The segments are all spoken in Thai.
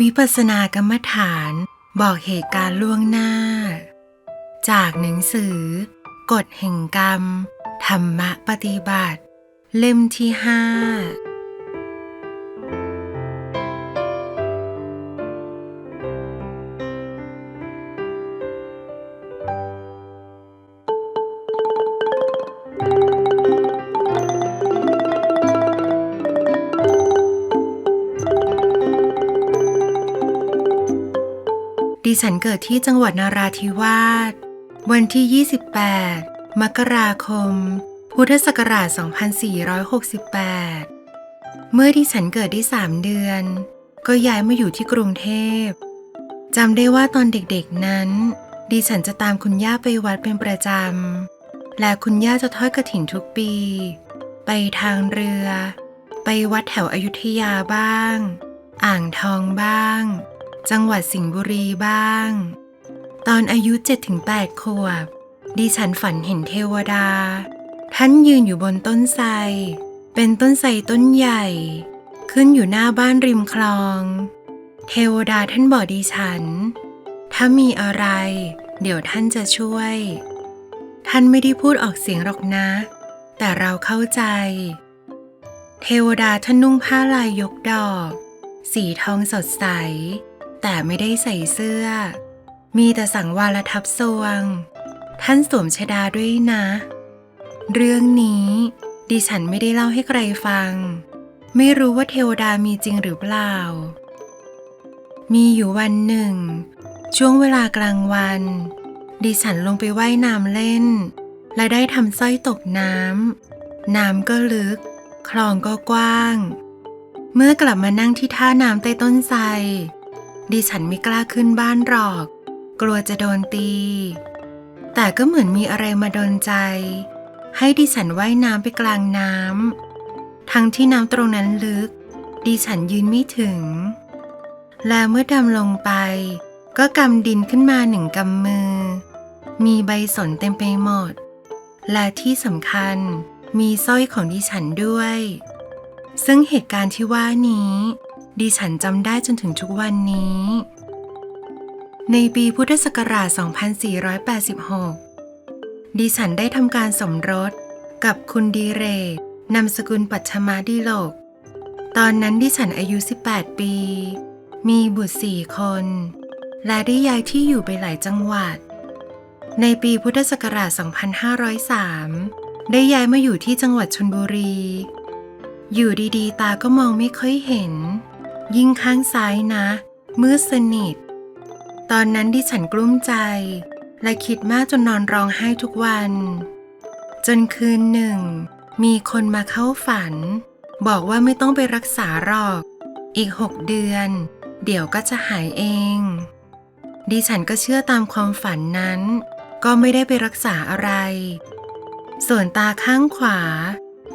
วิปัสสนากรรมฐานบอกเหตุการณ์ล่วงหน้า จากหนังสือ กฎแห่งกรรม ธรรมะปฏิบัติ เล่มที่ห้า ฉันเกิดที่จังหวัดนาราธิวาส วันที่ 28 มกราคม พุทธศักราช 2468 เมื่อดิฉันเกิดได้3เดือน ก็ย้ายมาอยู่ที่กรุงเทพจำได้ว่าตอนเด็กๆนั้น ดิฉันจะตามคุณย่าไปวัดเป็นประจำ และคุณย่าจะทอดกระถิ่นทุกปี ไปทางเรือ ไปวัดแถวอยุธยาบ้าง อ่างทองบ้าง จังหวัดสิงห์บุรีบ้าง ตอนอายุ 7-8 ขวบ ดิฉันฝันเห็นเทวดา ท่านยืนอยู่บนต้นไทร เป็นต้นไทรต้นใหญ่ ขึ้นอยู่หน้าบ้านริมคลอง เทวดาท่านบอกดิฉัน ถ้ามีอะไร เดี๋ยวท่านจะช่วย ท่านไม่ได้พูดออกเสียงหรอกนะ แต่เราเข้าใจ เทวดาท่านนุ่งผ้าลายยกดอก สีทองสดใส แต่ไม่ได้ใส่เสื้อ มีแต่สังวาลทับทรวง ท่านสวมชดาด้วยนะ เรื่องนี้ ดิฉันไม่ได้เล่าให้ใครฟัง ไม่รู้ว่าเทวดามีจริงหรือเปล่า มีอยู่วันหนึ่ง ช่วงเวลากลางวัน ดิฉันลงไปไว่ายน้ำเล่น และได้ทำสร้อยตกน้ำ น้ำก็ลึก คลองก็กว้างเมื่อกลับมานั่งที่ท่าน้ำใต้ต้นไทร ดิฉันไม่กล้าขึ้นบ้านหรอก กลัวจะโดนตี แต่ก็เหมือนมีอะไรมาดนใจ ให้ดิฉันว่ายน้ำไปกลางน้ำทั้งที่น้ำตรงนั้นลึก ดิฉันยืนไม่ถึง และเมื่อดำลงไป ก็กำดินขึ้นมาหนึ่งกำมือ มีใบสนเต็มไปหมด และที่สำคัญมีสร้อยของดิฉันด้วย ซึ่งเหตุการณ์ที่ว่านี้ ดิฉันจำได้จนถึงทุกวันนี้ ในปีพุทธศักราช 2486 ดิฉันได้ทำการสมรสกับคุณดีเรกนามสกุลปัชมาดีโลก ตอนนั้นดิฉันอายุ 18 ปี มีบุตรสี่คน และได้ย้ายที่อยู่ไปหลายจังหวัด ในปีพุทธศักราช 2503 ได้ย้ายมาอยู่ที่จังหวัดชนบุรี อยู่ดีๆ ตาก็มองไม่ค่อยเห็น ยิ่งข้างซ้ายนะ มืดสนิท ตอนนั้นดิฉันกลุ้มใจ และคิดมากจนนอนร้องไห้ทุกวัน จนคืนหนึ่ง มีคนมาเข้าฝัน บอกว่าไม่ต้องไปรักษาหรอก อีกหกเดือน เดี๋ยวก็จะหายเอง ดิฉันก็เชื่อตามความฝันนั้น ก็ไม่ได้ไปรักษาอะไร ส่วนตาข้างขวา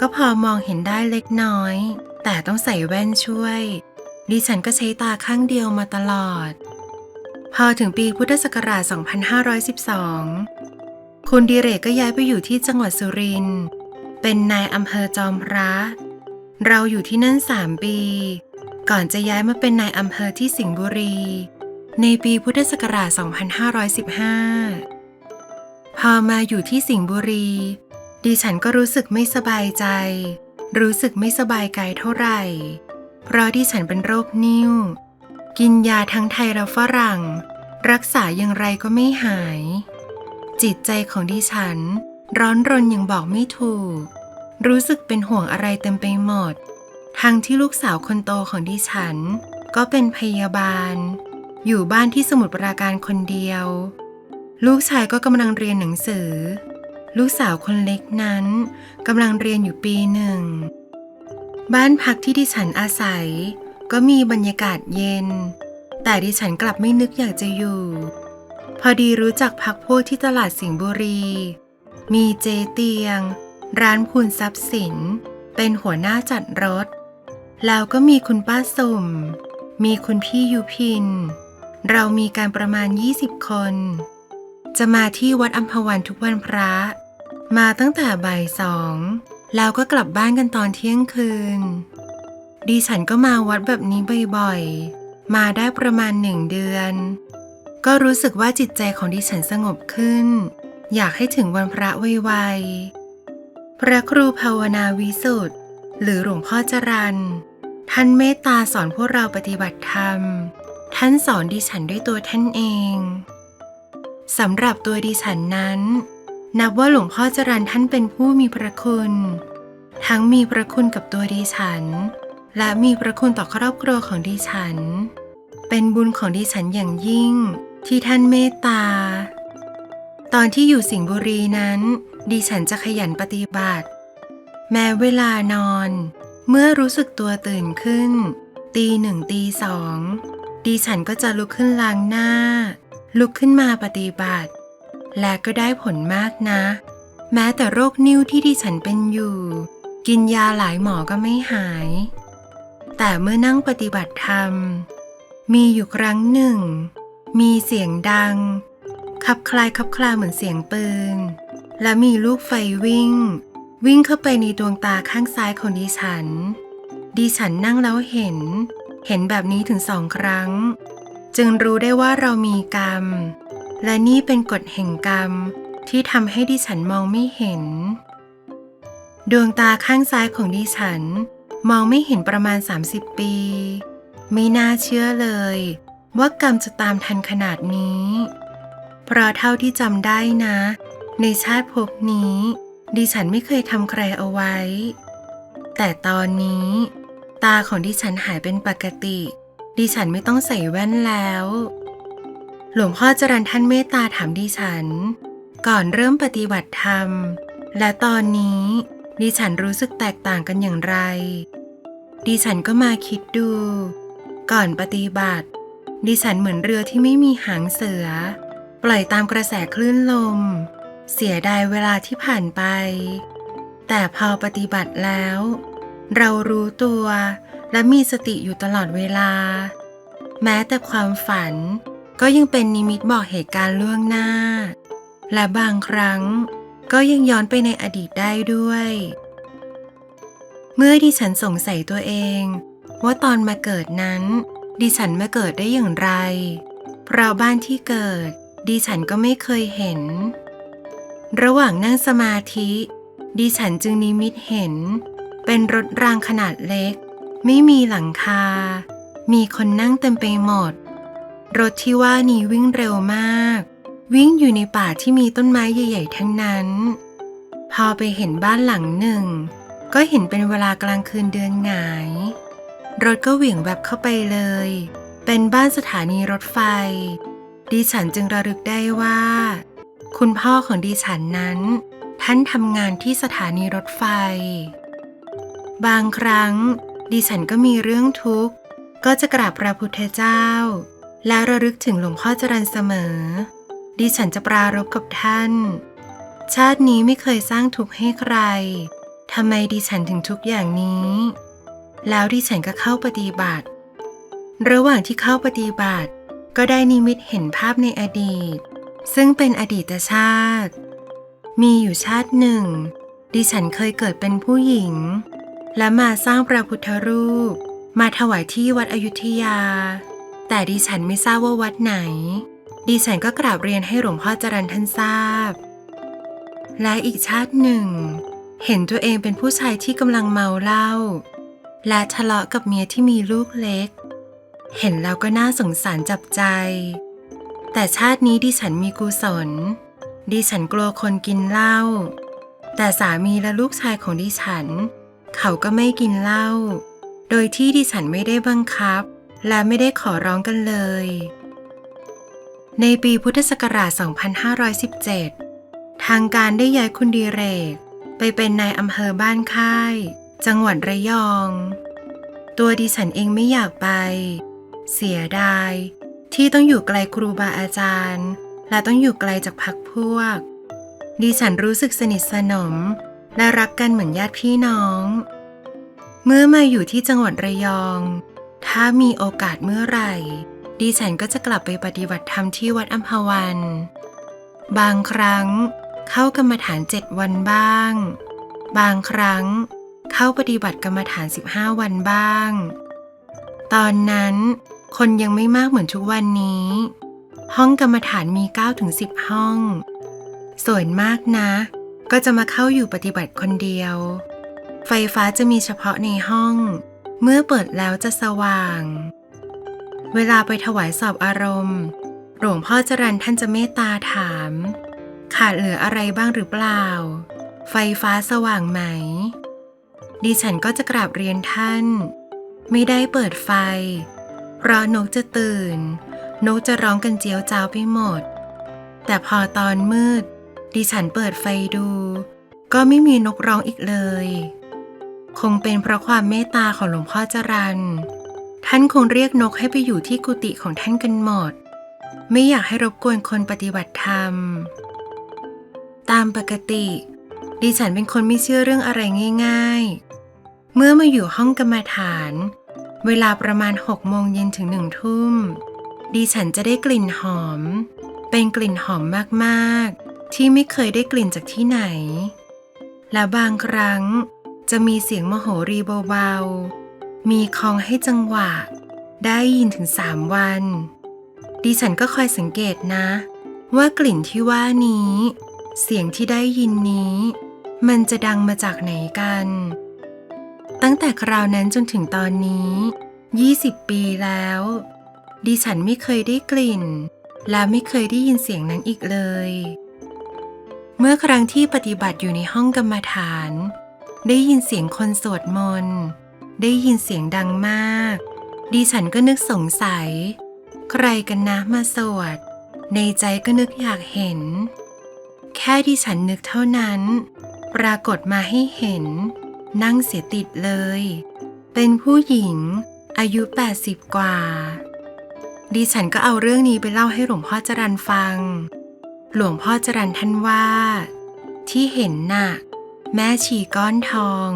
ก็พอมองเห็นได้เล็กน้อย แต่ต้องใส่แว่นช่วย ดิฉันก็ใช้ตาข้างเดียวมาตลอด พอถึงปีพุทธศักราช 2512 คุณดิเรกก็ย้ายไปอยู่ที่จังหวัดสุรินทร์ เป็นนายอำเภอจอมพระ เราอยู่ที่นั่นสามปี ก่อนจะย้ายมาเป็นนายอำเภอที่สิงห์บุรี ในปีพุทธศักราช 2515 พอมาอยู่ที่สิงห์บุรี ดิฉันก็รู้สึกไม่สบายใจ รู้สึกไม่สบายกายเท่าไหร่ เพราะดิฉันเป็นโรคนิ่ว กินยาทั้งไทยและฝรั่ง รักษาอย่างไรก็ไม่หาย จิตใจของดิฉัน ร้อนรนอย่างบอกไม่ถูก รู้สึกเป็นห่วงอะไรเต็มไปหมด ทั้งที่ลูกสาวคนโตของดิฉัน ก็เป็นพยาบาล อยู่บ้านที่สมุทรปราการคนเดียว ลูกชายก็กำลังเรียนหนังสือ ลูกสาวคนเล็กนั้นกำลังเรียนอยู่ปีหนึ่ง บ้านพักที่ดิฉันอาศัย ก็มีบรรยากาศเย็น แต่ดิฉันกลับไม่นึกอยากจะอยู่ พอดีรู้จักพักพวกที่ตลาดสิงห์บุรี มีเจเตียง ร้านพูนทรัพย์สิน เป็นหัวหน้าจัดรถ แล้วก็มีคุณป้าสมมีคุณพี่ยุพิน เรามีการประมาณ 20 คน จะมาที่วัดอัมพวันทุกวันพระ มาตั้งแต่บ่ายสอง แล้วก็กลับบ้านกันตอนเที่ยงคืน ดิฉันก็มาวัดแบบนี้บ่อยๆ มาได้ประมาณหนึ่งเดือน ก็รู้สึกว่าจิตใจของดิฉันสงบขึ้น อยากให้ถึงวันพระไวๆ พระครูภาวนาวิสุทธ์หรือหลวงพ่อจรันท่านเมตตาสอนพวกเราปฏิบัติธรรม ท่านสอนดิฉันด้วยตัวท่านเอง สำหรับตัวดิฉันนั้น นับว่าหลวงพ่อจรันท่านเป็นผู้มีพระคุณ ทั้งมีพระคุณกับตัวดิฉัน และมีพระคุณต่อครอบครัวของดิฉัน เป็นบุญของดิฉันอย่างยิ่ง ที่ท่านเมตตา ตอนที่อยู่สิงห์บุรีนั้นดิฉันจะขยันปฏิบัติ แม้เวลานอน เมื่อรู้สึกตัวตื่นขึ้น ตีหนึ่งตีสองดิฉันก็จะลุกขึ้นล้างหน้า ลุกขึ้นมาปฏิบัติ และก็ได้ผลมากนะ แม้แต่โรคนิ้วที่ดิฉันเป็นอยู่ กินยาหลายหมอก็ไม่หาย แต่เมื่อนั่งปฏิบัติธรรม มีอยู่ครั้งหนึ่ง มีเสียงดัง ขับคลายขับคลาเหมือนเสียงปืน และมีลูกไฟวิ่ง วิ่งเข้าไปในดวงตาข้างซ้ายของดิฉัน ดิฉันนั่งแล้วเห็น เห็นแบบนี้ถึงสองครั้ง จึงรู้ได้ว่าเรามีกรรม และนี่เป็นกฎแห่งกรรมที่ทำให้ดิฉันมองไม่เห็น ดวงตาข้างซ้ายของดิฉัน มองไม่เห็นประมาณ 30 ปี ไม่น่าเชื่อเลย ว่ากรรมจะตามทันขนาดนี้ เพราะเท่าที่จำได้นะ ในชาติภพนี้ ดิฉันไม่เคยทำใครเอาไว้ แต่ตอนนี้ ตาของดิฉันหายเป็นปกติ ดิฉันไม่ต้องใส่แว่นแล้ว หลวงพ่อจรันท่านเมตตาถามดิฉัน ก่อนเริ่มปฏิบัติธรรม และตอนนี้ดิฉันรู้สึกแตกต่างกันอย่างไร ดิฉันก็มาคิดดู ก่อนปฏิบัติ ดิฉันเหมือนเรือที่ไม่มีหางเสือ ปล่อยตามกระแสคลื่นลม เสียดายเวลาที่ผ่านไป แต่พอปฏิบัติแล้ว เรารู้ตัวและมีสติอยู่ตลอดเวลา แม้แต่ความฝัน ก็ยังเป็นนิมิตบอกเหตุการณ์ล่วงหน้า และบางครั้งก็ยังย้อนไปในอดีตได้ด้วย เมื่อดิฉันสงสัยตัวเอง ว่าตอนมาเกิดนั้น ดิฉันมาเกิดได้อย่างไร เพราะบ้านที่เกิด ดิฉันก็ไม่เคยเห็น ระหว่างนั่งสมาธิ ดิฉันจึงนิมิตเห็น เป็นรถรางขนาดเล็ก ไม่มีหลังคา มีคนนั่งเต็มไปหมด รถที่ว่านี้วิ่งเร็วมาก วิ่งอยู่ในป่าที่มีต้นไม้ใหญ่ๆทั้งนั้น พอไปเห็นบ้านหลังหนึ่ง ก็เห็นเป็นเวลากลางคืนเดือนหงาย รถก็เหวี่ยงแบบเข้าไปเลย เป็นบ้านสถานีรถไฟ ดิฉันจึงระลึกได้ว่า คุณพ่อของดิฉันนั้น ท่านทำงานที่สถานีรถไฟ บางครั้งดิฉันก็มีเรื่องทุกข์ ก็จะกราบพระพุทธเจ้า แล้วระลึกถึงหลวงพ่อจรันเสมอ ดิฉันจะปรารบกับท่าน ชาตินี้ไม่เคยสร้างทุกข์ให้ใครทำไมดิฉันถึงทุกอย่างนี้ แล้วดิฉันก็เข้าปฏิบัติ ระหว่างที่เข้าปฏิบัติ ก็ได้นิมิตเห็นภาพในอดีต ซึ่งเป็นอดีตชาติ มีอยู่ชาติหนึ่ง ดิฉันเคยเกิดเป็นผู้หญิง และมาสร้างพระพุทธรูป มาถวายที่วัดอยุธยา แต่ดิฉันไม่ทราบว่าวัดไหน ดิฉันก็กราบเรียนให้หลวงพ่อจรันท่านทราบ และอีกชาติหนึ่ง เห็นตัวเองเป็นผู้ชายที่กำลังเมาเหล้าและทะเลาะกับเมียที่มีลูกเล็ก เห็นแล้วก็น่าสงสารจับใจ แต่ชาตินี้ดิฉันมีกุศล ดิฉันกลัวคนกินเหล้า แต่สามีและลูกชายของดิฉัน เขาก็ไม่กินเหล้า โดยที่ดิฉันไม่ได้บังคับ และไม่ได้ขอร้องกันเลย ในปีพุทธศักราช 2517 ทางการได้ย้ายคุณดีเรก ไปเป็นนายอำเภอบ้านค่าย จังหวัดระยอง ตัวดิฉันเองไม่อยากไป เสียดาย ที่ต้องอยู่ไกลครูบาอาจารย์ และต้องอยู่ไกลจากพักพวก ดิฉันรู้สึกสนิทสนม และรักกันเหมือนญาติพี่น้อง เมื่อมาอยู่ที่จังหวัดระยอง ถ้ามีโอกาสเมื่อไหร่ ดิฉันก็จะกลับไปปฏิบัติธรรมที่วัดอัมพวัน บางครั้งเข้ากรรมฐานเจ็ดวันบ้าง บางครั้งเข้าปฏิบัติกรรมฐาน 15 วันบ้าง ตอนนั้นคนยังไม่มากเหมือนทุกวันนี้ ห้องกรรมฐานมี 9 ถึง 10 ห้อง ส่วนมากนะ ก็จะมาเข้าอยู่ปฏิบัติคนเดียว ไฟฟ้าจะมีเฉพาะในห้อง เมื่อเปิดแล้วจะสว่าง เวลาไปถวายสอบอารมณ์ หลวงพ่อจรันท่านจะเมตตาถาม ขาดเหลืออะไรบ้างหรือเปล่า ไฟฟ้าสว่างไหม ดิฉันก็จะกราบเรียนท่าน ไม่ได้เปิดไฟ เพราะนกจะตื่น นกจะร้องกันเจียวจ้าวไปหมด แต่พอตอนมืด ดิฉันเปิดไฟดู ก็ไม่มีนกร้องอีกเลย คงเป็นเพราะความเมตตาของหลวงพ่อจรันท่านคงเรียกนกให้ไปอยู่ที่กุฏิของท่านกันหมด ไม่อยากให้รบกวนคนปฏิบัติธรรม ตามปกติ ดิฉันเป็นคนไม่เชื่อเรื่องอะไรง่ายๆ เมื่อมาอยู่ห้องกรรมฐาน เวลาประมาณ6โมงเย็นถึงหนึ่งทุ่ม ดิฉันจะได้กลิ่นหอม เป็นกลิ่นหอมมากๆ ที่ไม่เคยได้กลิ่นจากที่ไหน และบางครั้ง จะมีเสียงมโหรีเบาๆ มีคองให้จังหวะ ได้ยินถึงสามวัน ดิฉันก็คอยสังเกตนะ ว่ากลิ่นที่ว่านี้ เสียงที่ได้ยินนี้ มันจะดังมาจากไหนกัน ตั้งแต่คราวนั้นจนถึงตอนนี้ 20 ปีแล้ว ดิฉันไม่เคยได้กลิ่น และไม่เคยได้ยินเสียงนั้นอีกเลย เมื่อครั้งที่ปฏิบัติอยู่ในห้องกรรมฐาน ได้ยินเสียงคนสวดมนต์ ได้ยินเสียงดังมาก ดิฉันก็นึกสงสัย ใครกันนะมาสวด ในใจก็นึกอยากเห็น แค่ดิฉันนึกเท่านั้น ปรากฏมาให้เห็น นั่งเสียติดเลย เป็นผู้หญิง อายุ 80 กว่า ดิฉันก็เอาเรื่องนี้ไปเล่าให้หลวงพ่อจรันฟัง หลวงพ่อจรันท่านว่า ที่เห็นน่ะ แม่ชีก้อนทอง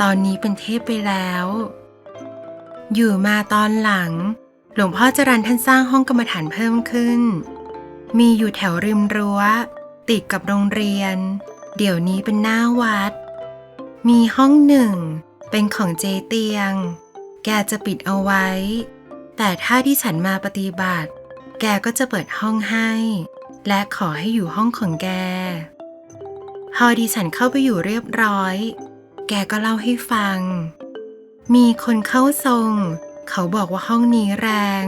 ตอนนี้เป็นเทพไปแล้ว อยู่มาตอนหลัง หลวงพ่อจรันท่านสร้างห้องกรรมฐานเพิ่มขึ้น มีอยู่แถวริมรั้ว ติดกับโรงเรียน เดี๋ยวนี้เป็นหน้าวัด มีห้องหนึ่ง เป็นของเจเตียง แกจะปิดเอาไว้ แต่ถ้าที่ฉันมาปฏิบัติ แกก็จะเปิดห้องให้ และขอให้อยู่ห้องของแก พอดิฉันเข้าไปอยู่เรียบร้อย แกก็เล่าให้ฟัง มีคนเข้าทรง เขาบอกว่าห้องนี้แรง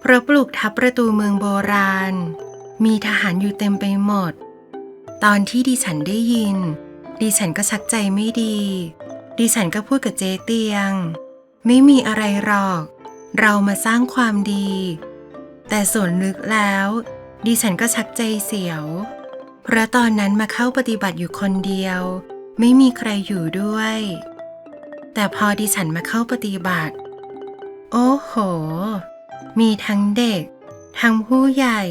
เพราะปลูกทับประตูเมืองโบราณ มีทหารอยู่เต็มไปหมด ตอนที่ดิฉันได้ยิน ดิฉันก็ชักใจไม่ดี ดิฉันก็พูดกับเจเตียง ไม่มีอะไรหรอก เรามาสร้างความดี แต่ส่วนลึกแล้ว ดิฉันก็ชักใจเสียว พราะตอนนั้นมาเข้าปฏิบัติอยู่คนเดียว ไม่มีใครอยู่ด้วย แต่พอดิฉันมาเข้าปฏิบัติ โอ้โห มีทั้งเด็ก ทั้งผู้ใหญ่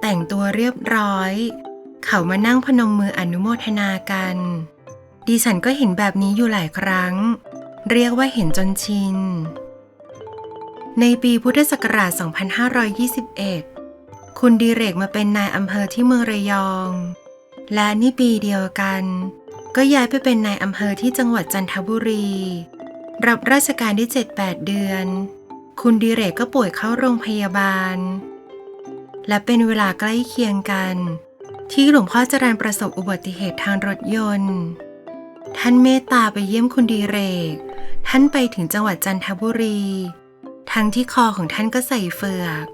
แต่งตัวเรียบร้อย เขามานั่งพนมมืออนุโมทนากัน ดิฉันก็เห็นแบบนี้อยู่หลายครั้ง เรียกว่าเห็นจนชิน ในปีพุทธศักราช 2521 คุณดีเรกมาเป็นนายอำเภอที่เมืองระยอง และนี่ปีเดียวกัน ก็ย้ายไปเป็นนายอำเภอที่จังหวัดจันทบุรี รับราชการได้ 7-8 เดือน คุณดีเรกก็ป่วยเข้าโรงพยาบาล และเป็นเวลาใกล้เคียงกัน ที่หลวงพ่อจรันประสบอุบัติเหตุทางรถยนต์ ท่านเมตตาไปเยี่ยมคุณดีเรก ท่านไปถึงจังหวัดจันทบุรี ทั้งที่คอของท่านก็ใส่เฟือก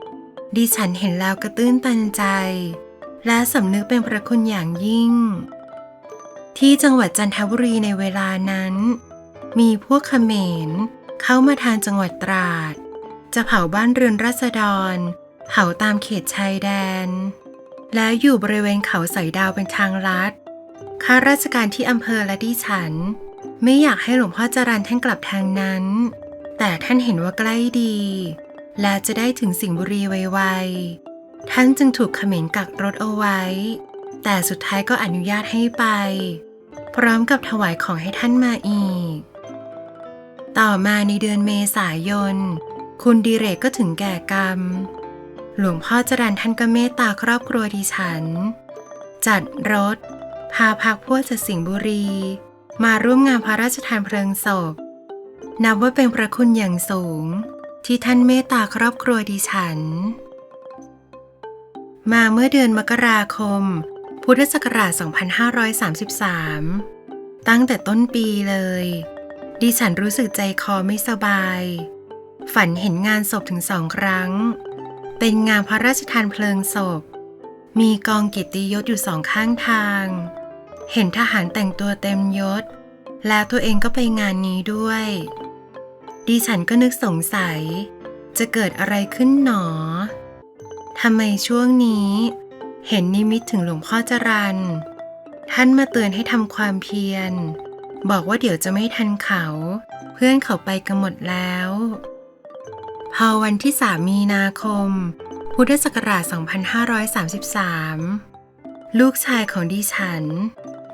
ดิฉันเห็นแล้วกระตื้นตันใจ และสำนึกเป็นพระคุณอย่างยิ่ง ที่จังหวัดจันทบุรีในเวลานั้น มีพวกเขมรเข้ามาทางจังหวัดตราด จะเผาบ้านเรือนราษฎร เผาตามเขตชายแดน แล้วอยู่บริเวณเขาสอยดาวเป็นทางลัดข้าราชการที่อำเภอและดิฉัน ไม่อยากให้หลวงพ่อจรันท่านกลับทางนั้น แต่ท่านเห็นว่าใกล้ดี และจะได้ถึงสิงห์บุรีไวๆ ท่านจึงถูกเขมรกักรถเอาไว้ แต่สุดท้ายก็อนุญาตให้ไป พร้อมกับถวายของให้ท่านมาอีก ต่อมาในเดือนเมษายน คุณดีเรกก็ถึงแก่กรรม หลวงพ่อจรันท่านก็เมตตาครอบครัวดิฉัน จัดรถ พาพักพวกจากสิงห์บุรี มาร่วมงานพระราชทานเพลิงศพ นับว่าเป็นพระคุณอย่างสูง ที่ท่านเมตตาครอบครัวดิฉัน มาเมื่อเดือนมกราคม พุทธศักราช 2533 ตั้งแต่ต้นปีเลย ดิฉันรู้สึกใจคอไม่สบาย ฝันเห็นงานศพถึงสองครั้ง เป็นงานพระราชทานเพลิงศพ มีกองเกียรติยศอยู่สองข้างทาง เห็นทหารแต่งตัวเต็มยศ แล้วตัวเองก็ไปงานนี้ด้วย ดิฉันก็นึกสงสัย จะเกิดอะไรขึ้นหนอทำไมช่วงนี้ เห็นนิมิตถึงหลวงพ่อจรันท่านมาเตือนให้ทำความเพียร บอกว่าเดี๋ยวจะไม่ทันเขา เพื่อนเขาไปกันหมดแล้ว พอวันที่3มีนาคม พุทธศักราช 2533 ลูกชายของดิฉัน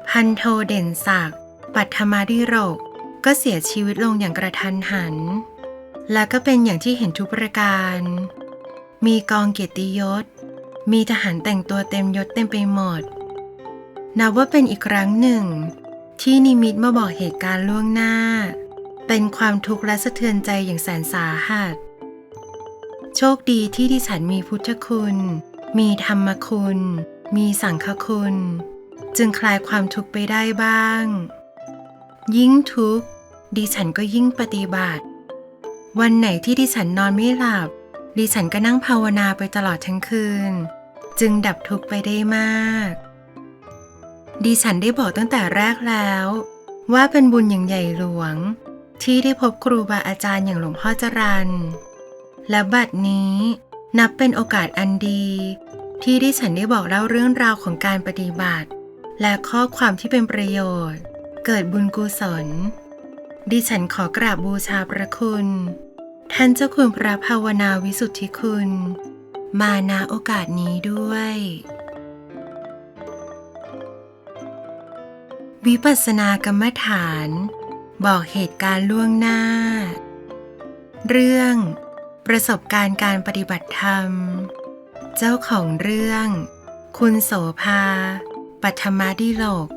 พันโทเด่นศักดิ์ปัทมาดิโรก ก็เสียชีวิตลงอย่างกระทันหัน และก็เป็นอย่างที่เห็นทุกประการ มีกองเกียรติยศ มีทหารแต่งตัวเต็มยศเต็มไปหมด นับว่าเป็นอีกครั้งหนึ่ง ที่นิมิตมาบอกเหตุการณ์ล่วงหน้า เป็นความทุกข์และสะเทือนใจอย่างแสนสาหัส โชคดีที่ดิฉันมีพุทธคุณ มีธรรมคุณ มีสังฆคุณ จึงคลายความทุกข์ไปได้บ้าง ยิ่งทุกข์ดิฉันก็ยิ่งปฏิบัติ วันไหนที่ดิฉันนอนไม่หลับ ดิฉันก็นั่งภาวนาไปตลอดทั้งคืน จึงดับทุกข์ไปได้มาก ดิฉันได้บอกตั้งแต่แรกแล้ว ว่าเป็นบุญอย่างใหญ่หลวง ที่ได้พบครูบาอาจารย์อย่างหลวงพ่อจรันและบัดนี้นับเป็นโอกาสอันดี ที่ดิฉันได้บอกเล่าเรื่องราวของการปฏิบัติ และข้อความที่เป็นประโยชน์ เกิดบุญกุศล ดิฉันขอกราบบูชาพระคุณ ท่านเจ้าคุณพระภาวนาวิสุทธิคุณ มาณโอกาสนี้ด้วย วิปัสสนากรรมฐาน บอกเหตุการณ์ล่วงหน้า เรื่อง ประสบการณ์การปฏิบัติธรรม เจ้าของเรื่อง คุณโสภาปัทมาดิโลก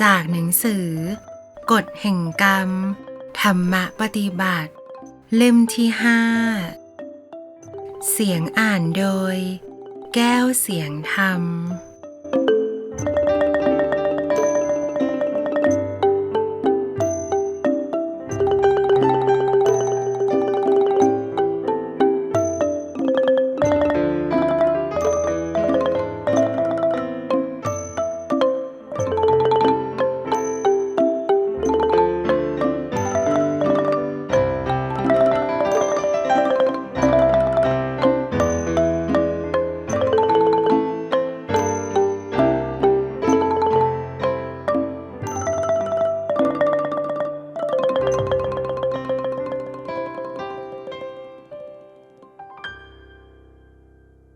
จากหนังสือ กฎแห่งกรรม ธรรมะปฏิบัติ เล่มที่ห้าเสียงอ่านโดย แก้วเสียงธรรม